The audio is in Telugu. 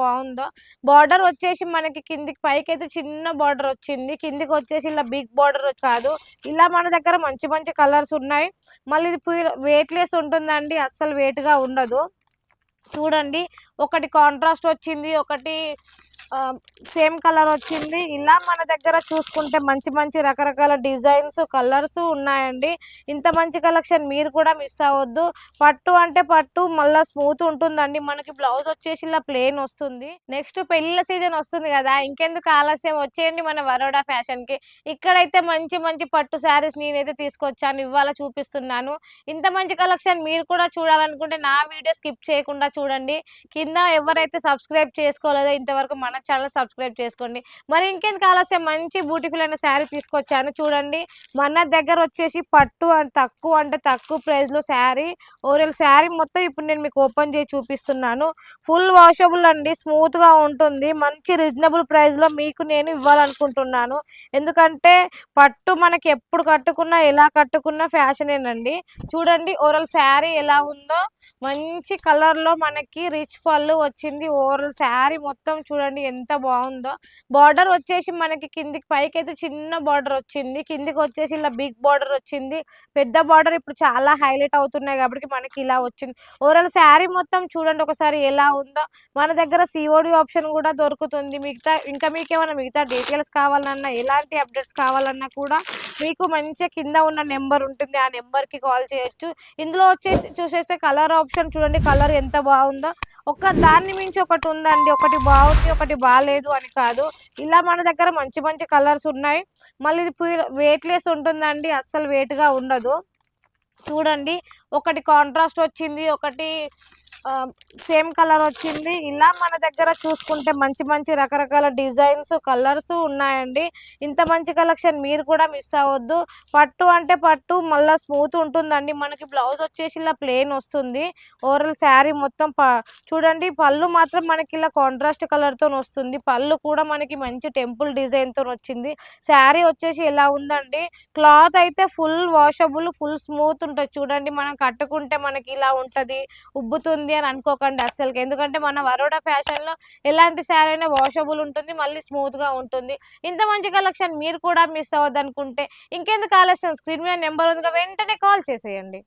బాగుందో. బార్డర్ వచ్చేసి మనకి కిందికి పైకి అయితే చిన్న బార్డర్ వచ్చింది. కిందికి వచ్చేసి ఇలా బిగ్ బార్డర్ కాదు. ఇలా మన దగ్గర మంచి మంచి కలర్స్ ఉన్నాయి. మళ్ళీ ఇది వెయిట్లెస్ ఉంటుందండి. అస్సలు వెయిట్గా గా ఉండదు. చూడండి. ఒకటి కాంట్రాస్ట్ వచ్చింది. ఒకటి సేమ్ కలర్ వచ్చింది. ఇలా మన దగ్గర చూసుకుంటే మంచి మంచి రకరకాల డిజైన్స్ కలర్స్ ఉన్నాయండి. ఇంత మంచి కలెక్షన్ మీరు కూడా మిస్ అవ్వద్దు. పట్టు అంటే పట్టు మళ్ళీ స్మూత్ ఉంటుందండి. మనకి బ్లౌజ్ వచ్చేసి ఇలా ప్లేన్ వస్తుంది. నెక్స్ట్ పెళ్ళిళ్ళ సీజన్ వస్తుంది కదా ఇంకెందుకు ఆలస్యం? వచ్చేయండి మన వరోడా ఫ్యాషన్కి ఇక్కడైతే మంచి మంచి పట్టు శారీస్ నేనైతే తీసుకొచ్చాను ఇవాళ చూపిస్తున్నాను. ఇంత మంచి కలెక్షన్ మీరు కూడా చూడాలనుకుంటే నా వీడియో స్కిప్ చేయకుండా చూడండి. కింద ఎవరైతే సబ్స్క్రైబ్ చేసుకోలేదో ఇంతవరకు మన ఛానల్ సబ్స్క్రైబ్ చేసుకోండి. మరి ఇంకెందుకు ఆలస్యం? మంచి బ్యూటిఫుల్ అయిన శారీ తీసుకొచ్చాను. చూడండి. మన దగ్గర వచ్చేసి పట్టు అంటే తక్కువ అంటే తక్కువ ప్రైస్లో శారీ ఓరియల్ శారీ మొత్తం ఇప్పుడు నేను మీకు ఓపెన్ చేసి చూపిస్తున్నాను. ఫుల్ వాషబుల్ అండి. స్మూత్గా ఉంటుంది. మంచి రీజనబుల్ ప్రైస్లో మీకు నేను ఇవ్వాలనుకుంటున్నాను. ఎందుకంటే పట్టు మనకి ఎప్పుడు కట్టుకున్నా ఎలా కట్టుకున్నా ఫ్యాషనేనండి. చూడండి ఓరల్ శారీ ఎలా ఉందో. మంచి కలర్లో మనకి రిచ్ పళ్ళు వచ్చింది. ఓవరాల్ శారీ మొత్తం చూడండి ఎంత బాగుందో. బార్డర్ వచ్చేసి మనకి కిందికి పైకి అయితే చిన్న బార్డర్ వచ్చింది. కిందికి వచ్చేసి ఇలా బిగ్ బార్డర్ వచ్చింది. పెద్ద బార్డర్ ఇప్పుడు చాలా హైలైట్ అవుతున్నాయి కాబట్టి మనకి ఇలా వచ్చింది. ఓవరాల్ శారీ మొత్తం చూడండి ఒకసారి ఎలా ఉందో. మన దగ్గర సిఓడి ఆప్షన్ కూడా దొరుకుతుంది. మిగతా ఇంకా మీకు ఏమైనా మిగతా డీటెయిల్స్ కావాలన్నా ఎలాంటి అప్డేట్స్ కావాలన్నా కూడా మీకు మంచిగా కింద ఉన్న నెంబర్ ఉంటుంది ఆ నెంబర్కి కాల్ చేయొచ్చు. ఇందులో వచ్చేసి చూసేస్తే కలర్ ఆప్షన్ చూడండి కలర్ ఎంత బాగుందో. ఒక దాన్ని మించి ఒకటి ఉందండి ఒకటి బాగుంది ఒకటి బాగాలేదు అని కాదు. ఇలా మన దగ్గర మంచి మంచి కలర్స్ ఉన్నాయి. మళ్ళీ ఇది వెయిట్లెస్ ఉంటుందండి అస్సలు వెయిట్గా ఉండదు. చూడండి ఒకటి కాంట్రాస్ట్ వచ్చింది ఒకటి సేమ్ కలర్ వచ్చింది. ఇలా మన దగ్గర చూసుకుంటే మంచి మంచి రకరకాల డిజైన్స్ కలర్స్ ఉన్నాయండి. ఇంత మంచి కలెక్షన్ మీరు కూడా మిస్ అవ్వద్దు. పట్టు అంటే పట్టు మళ్ళీ స్మూత్ ఉంటుందండి. మనకి బ్లౌజ్ వచ్చేసి ఇలా ప్లెయిన్ వస్తుంది. ఓవరాల్ శారీ మొత్తం చూడండి పళ్ళు మాత్రం మనకి ఇలా కాంట్రాస్ట్ కలర్తో వస్తుంది. పళ్ళు కూడా మనకి మంచి టెంపుల్ డిజైన్తో వచ్చింది. శారీ వచ్చేసి ఎలా ఉందండి? క్లాత్ అయితే ఫుల్ వాషబుల్ ఫుల్ స్మూత్ ఉంటుంది. చూడండి మనం కట్టుకుంటే మనకి ఇలా ఉంటుంది ఉబ్బుతుంది. అని అనుకోకండి అస్సలు ఎందుకంటే మన వరోడా ఫ్యాషన్లో ఎలాంటి శారీ అయినా వాషబుల్ ఉంటుంది మళ్ళీ స్మూత్గా ఉంటుంది. ఇంత మంచి కలెక్షన్ మీరు కూడా మిస్ అవ్వద్దు అనుకుంటే ఇంకెందుకు ఆలస్యం? స్క్రీన్ మీద నెంబర్ ఉందిగా వెంటనే కాల్ చేసేయండి.